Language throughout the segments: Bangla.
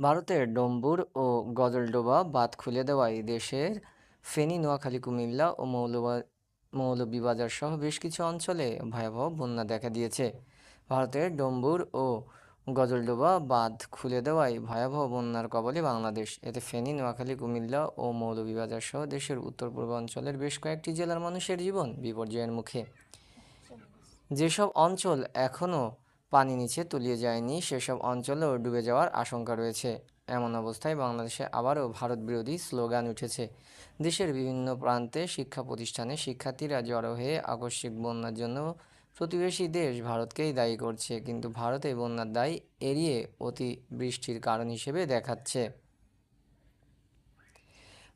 ভারতের ডম্বুর ও গজলডোবা বাঁধ খুলে দেওয়ায় দেশের ফেনী, নোয়াখালী, কুমিল্লা ও মৌলবা মৌলভীবাজার সহ বেশ কিছু অঞ্চলে ভয়াবহ বন্যা দেখা দিয়েছে। ভারতের ডম্বুর ও গজলডোবা বাঁধ খুলে দেওয়ায় ভয়াবহ বন্যার কবলে বাংলাদেশ। এতে ফেনী, নোয়াখালী, কুমিল্লা ও মৌলভীবাজার সহ দেশের উত্তর পূর্বাঞ্চলের বেশ কয়েকটি জেলার মানুষের জীবন বিপর্যয়ের মুখে। যেসব অঞ্চল এখনও পানি নিচে তলিয়ে যায়নি, সেসব অঞ্চলেও ডুবে যাওয়ার আশঙ্কা রয়েছে। এমন অবস্থায় বাংলাদেশে আবারও ভারত বিরোধী স্লোগান উঠেছে। দেশের বিভিন্ন প্রান্তে শিক্ষা প্রতিষ্ঠানে শিক্ষার্থীরা জড়ো হয়ে আকস্মিক বন্যার জন্য প্রতিবেশী দেশ ভারতকেই দায়ী করছে, কিন্তু ভারতে বন্যার দায় এড়িয়ে অতি বৃষ্টির কারণ হিসেবে দেখাচ্ছে।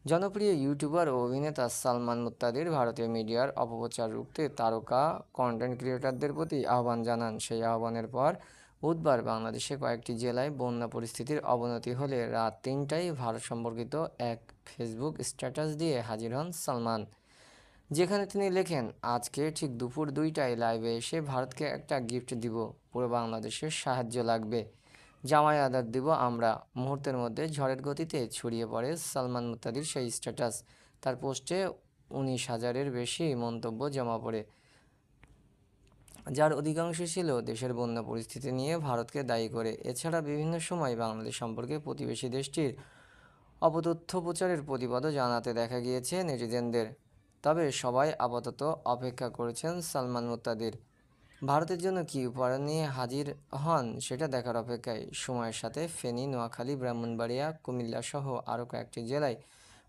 জনপ্রিয় ইউটিউবার ও অভিনেতা সালমান মুত্তাদির ভারতীয় মিডিয়ার অপপ্রচার রুখতে তারকা কন্টেন্ট ক্রিয়েটরদের প্রতি আহ্বান জানান। সেই আহ্বানের পর বুধবার বাংলাদেশে কয়েকটি জেলায় বন্যা পরিস্থিতির অবনতি হলে রাত তিনটায় ভারত সম্পর্কিত এক ফেসবুক স্ট্যাটাস দিয়ে হাজির হন সালমান। যেখানে তিনি লেখেন, আজকে ঠিক দুপুর দুইটায় লাইভে এসে ভারতকে একটা গিফট দিব। পুরো বাংলাদেশের সাহায্য লাগবে। জামাই আদার দিব আমরা। মুহূর্তের মধ্যে ঝড়ের গতিতে ছড়িয়ে পড়ে সালমান মুত্তাদির সেই স্ট্যাটাস তার পোস্টে উনিশ হাজারের বেশি মন্তব্য জমা পড়ে। যার অধিকাংশ ছিল দেশের বন্যা পরিস্থিতি নিয়ে ভারতকে দায়ী করে। এছাড়া বিভিন্ন সময় বাংলাদেশ সম্পর্কে প্রতিবেশী দেশটির অপতথ্য প্রচারের প্রতিবাদও জানাতে দেখা গিয়েছে নেটিজেনদের। তবে সবাই আপাতত অপেক্ষা করেছেন সালমান মুত্তাদির। ভারতের জন্য কী উপহার নিয়ে হাজির হন সেটা দেখার অপেক্ষায় সময়ের সাথে ফেনী, নোয়াখালী, ব্রাহ্মণবাড়িয়া কুমিল্লা সহ আরও কয়েকটি জেলায়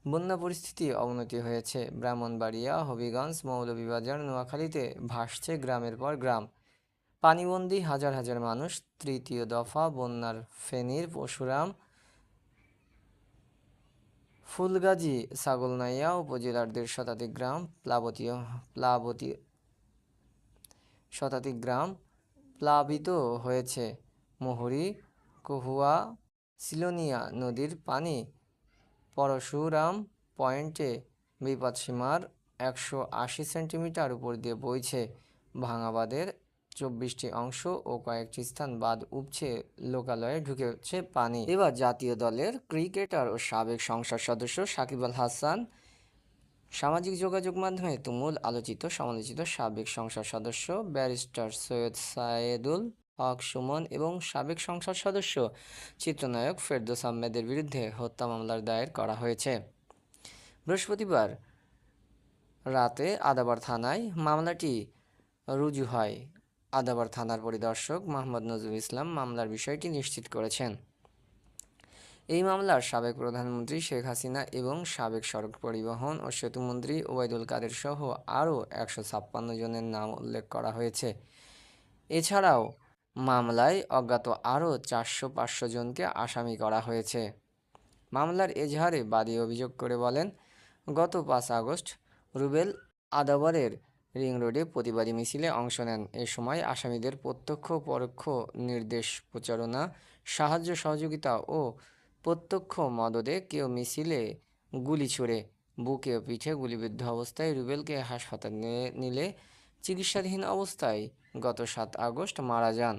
বন্যা পরিস্থিতি অবনতি হয়েছে। ব্রাহ্মণবাড়িয়া, হবিগঞ্জ, মৌলভীবাজার, নোয়াখালীতে ভাসছে গ্রামের পর গ্রাম। পানিবন্দী হাজার হাজার মানুষ তৃতীয় দফা বন্যার ফেনীর পরশুরাম, ফুলগাজী, ছাগলনাইয়া উপজেলার দেড় শতাধিক গ্রাম প্লাবতীয় প্লাবতী শতাধিক গ্রাম প্লাবিত হয়েছে। মুহুরী, কহুয়া, সিলোনিয়া নদীর পানি পরশুরাম পয়েন্টে বিপদসীমার একশো আশি সেন্টিমিটার উপর দিয়ে বইছে। ভাঙাবাদের চব্বিশটি অংশ ও কয়েকটি স্থান বাদ উপছে লোকালয়ে ঢুকেছে পানি। এবার জাতীয় দলের ক্রিকেটার ও সাবেক সংসদ সদস্য সাকিব আল হাসান সামাজিক যোগাযোগ মাধ্যমে তুমুল আলোচিত, সমালোচিত সাবেক সংসদ সদস্য ব্যারিস্টার সৈয়দ সায়েদুল হক সুমন এবং সাবেক সংসদ সদস্য চিত্রনায়ক ফেরদৌস আহমেদের বিরুদ্ধে হত্যা মামলার দায়ের করা হয়েছে। বৃহস্পতিবার রাতে আদাবার থানায় মামলাটি রুজু হয়। আদাবার থানার পরিদর্শক মোহাম্মদ নজরুল ইসলাম মামলার বিষয়টি নিশ্চিত করেছেন। এই মামলার সাবেক প্রধানমন্ত্রী শেখ হাসিনা এবং সাবেক সড়ক পরিবহন ও সেতুমন্ত্রী ওবায়দুল কাদের সহ আরও একশো ছাপ্পান্ন জনের নাম উল্লেখ করা হয়েছে। এছাড়াও মামলায় অজ্ঞাত আরও চারশো পাঁচশো জনকে আসামি করা হয়েছে। মামলার এজাহারে বাদী অভিযোগ করে বলেন, গত পাঁচ আগস্ট রুবেল আদাবরের রিং রোডে প্রতিবাদী মিছিলে অংশ নেন। এ সময় আসামিদের প্রত্যক্ষ পরোক্ষ নির্দেশ প্রচারণা, সাহায্য সহযোগিতা ও প্রত্যক্ষ মদদে কেউ মিছিলে গুলি ছুড়ে বুকে ও পিঠে গুলিবিদ্ধ অবস্থায় রুবেলকে হাসপাতালে নিলে চিকিৎসাধীন অবস্থায় গত সাত আগস্ট মারা যান।